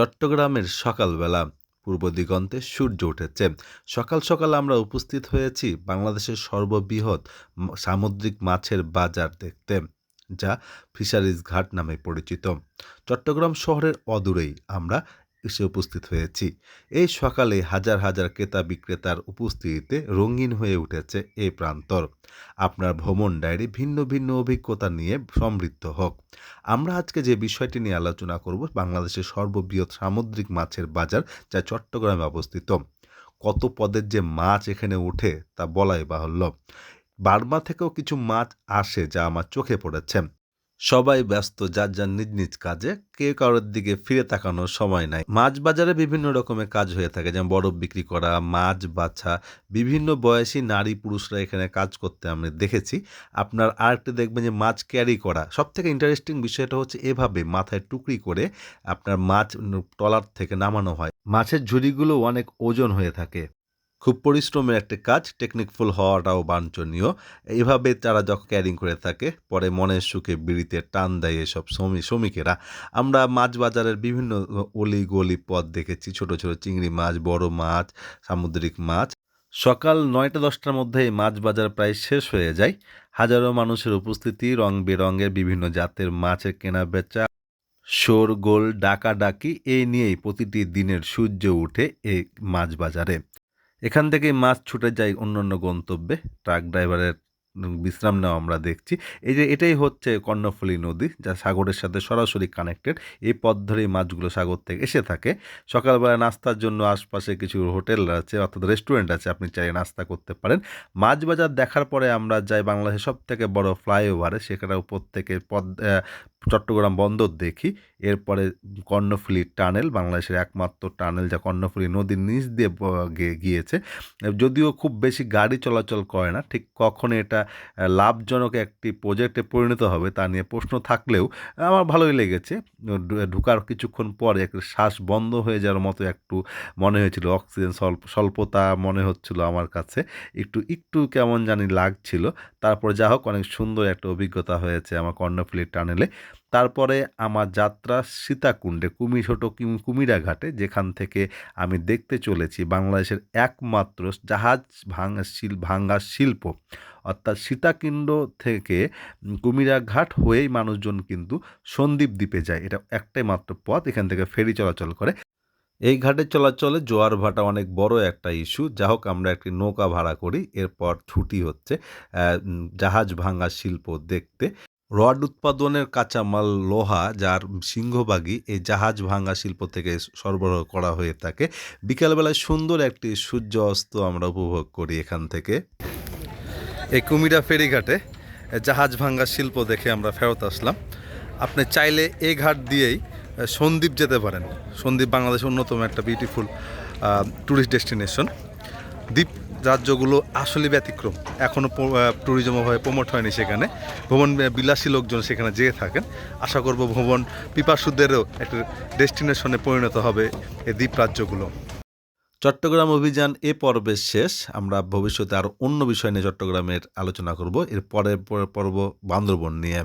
চট্টগ্রামের সকালবেলা পূর্ব দিগন্তে সূর্য উঠেছে। সকাল সকাল আমরা উপস্থিত হয়েছি বাংলাদেশের সর্ববৃহৎ সামুদ্রিক মাছের বাজার দেখতে, যা ফিশারিজ ঘাট নামে পরিচিত। চট্টগ্রাম শহরের অদূরেই আমরা এসে উপস্থিত হয়েছি। এই সকালে হাজার হাজার ক্রেতা বিক্রেতার উপস্থিতিতে রঙিন হয়ে উঠেছে এই প্রান্তর। আপনার ভ্রমণ ডায়েরি ভিন্ন ভিন্ন অভিজ্ঞতা নিয়ে সমৃদ্ধ হোক। আমরা আজকে যে বিষয়টি নিয়ে আলোচনা করব বাংলাদেশের সর্ববৃহৎ সামুদ্রিক মাছের বাজার যা চট্টগ্রামে অবস্থিত। কত পদের যে মাছ এখানে ওঠে তা বলাই বাহুল্য। বার্মা থেকেও কিছু মাছ আসে যা আমার চোখে পড়েছে। সবাই ব্যস্ত, যার যার নিজ নিজ কাজে। কেউ কারোর দিকে ফিরে তাকানোর সময় নাই। মাছ বাজারে বিভিন্ন রকমের কাজ হয়ে থাকে, যেমন বরফ বিক্রি করা, মাছ বাছা, বিভিন্ন বয়সী নারী পুরুষরা এখানে কাজ করতে আমি দেখেছি। আপনার আরেকটা দেখবেন যে মাছ ক্যারি করা। সব থেকে ইন্টারেস্টিং বিষয়টা হচ্ছে এভাবে মাথায় টুকরি করে আপনার মাছ ট্রলার থেকে নামানো হয়। মাছের ঝুড়িগুলো অনেক ওজন হয়ে থাকে। খুব পরিশ্রমের একটা কাজ টেকনিকফুল হওয়াটাও বাঞ্ছনীয়। এইভাবে তারা যখন ক্যারিং করে থাকে, পরে মনের সুখে, বিড়িতে টান দেয় এসব শ্রমিক শ্রমিকেরা। আমরা মাছ বাজারের বিভিন্ন অলি গলি পথ দেখেছি, ছোট ছোট চিংড়ি মাছ, বড় মাছ, সামুদ্রিক মাছ। সকাল নয়টা, দশটার মধ্যে মাছ বাজার প্রায় শেষ হয়ে যায়। হাজারো মানুষের উপস্থিতি, রং বেরঙের বিভিন্ন জাতের মাছের কেনা বেচা শোরগোল ডাকাডাকি, এই নিয়েই প্রতিটি দিনের সূর্য উঠে এই মাছ বাজারে এখান থেকেই মাছ ছুটে যায় অন্য অন্য গন্তব্যে ট্রাক ড্রাইভারের বিশ্রাম নেওয়া আমরা দেখছি। এই যে এটাই হচ্ছে কর্ণফুলী নদী, যা সাগরের সাথে সরাসরি কানেক্টেড এই পথ ধরেই মাছগুলো সাগর থেকে এসে থাকে। সকালবেলা নাস্তার জন্য আশপাশে কিছু হোটেল আছে, অর্থাৎ রেস্টুরেন্ট আছে, আপনি চাইলে নাস্তা করতে পারেন। মাছ বাজার দেখার পরে আমরা যাই বাংলাদেশের সব থেকে বড় ফ্লাইওভারে, সেখানে উপর থেকে পদ চট্টগ্রাম বন্দর দেখি। এরপরে কর্ণফুলী টানেল, বাংলাদেশের একমাত্র টানেল, যা কর্ণফুলী নদীর নিচ দিয়ে গিয়েছে। যদিও খুব বেশি গাড়ি চলাচল করে না, ঠিক কখন এটা লাভজনক একটি প্রজেক্টে পরিণত হবে তা নিয়ে প্রশ্ন থাকলেও, আমার ভালোই লেগেছে। ঢুকার কিছুক্ষণ পরে শ্বাস বন্ধ হয়ে যাওয়ার মতো একটু মনে হয়েছিল, অক্সিজেন স্বল্প, স্বল্পতা মনে হচ্ছিল আমার কাছে। একটু একটু কেমন জানি লাগছিল। তারপরে যা হোক অনেক সুন্দর একটা অভিজ্ঞতা হয়েছে আমার কর্ণফুলির টানেলে। তারপরে আমার যাত্রা সীতাকুণ্ডে কুমি ছোট কুমি- কুমিরা ঘাটে যেখান থেকে আমি দেখতে চলেছি বাংলাদেশের একমাত্র জাহাজ ভাঙা শিল ভাঙ্গা শিল্প। অর্থাৎ সীতাকুণ্ড থেকে উম, কুমিরা ঘাট হয়েই মানুষজন কিন্তু সন্দ্বীপ দ্বীপে যায়। এটা একটাই মাত্র পথ এখান থেকে ফেরি চলাচল করে। এই ঘাটে চলাচলে জোয়ার ভাটা অনেক বড় একটা ইস্যু। যা হোক আমরা একটি নৌকা ভাড়া করি এরপর ছুটি হচ্ছে জাহাজ ভাঙা শিল্প দেখতে। রড উৎপাদনের কাঁচামাল লোহা, যার সিংহভাগই এই জাহাজ ভাঙা শিল্প থেকে সরবরাহ করা হয়ে থাকে। বিকালবেলায় সুন্দর একটি সূর্য অস্ত আমরা উপভোগ করি এখান থেকে। এই কুমিরা ফেরিঘাটে জাহাজ ভাঙ্গা শিল্প দেখে আমরা ফেরত আসলাম। আপনি চাইলে এ ঘাট দিয়েই সন্দ্বীপ যেতে পারেন। সন্দ্বীপ বাংলাদেশের অন্যতম একটা বিউটিফুল ট্যুরিস্ট ডেস্টিনেশন দ্বীপ রাজ্যগুলো আসলে ব্যতিক্রম। এখনও ট্যুরিজমভাবে প্রমোট হয়নি সেখানে। ভ্রমণ বিলাসী লোকজন সেখানে যেয়ে থাকেন। আশা করব ভ্রমণ পিপাসুদেরও একটা ডেস্টিনেশনে পরিণত হবে এই দ্বীপ রাজ্যগুলো। চট্টগ্রাম অভিযান এ পর্বের শেষ। আমরা ভবিষ্যতে আরও অন্য বিষয় নিয়ে চট্টগ্রামের আলোচনা করব। এর পরের পর- পর্ব বান্দরবন নিয়ে।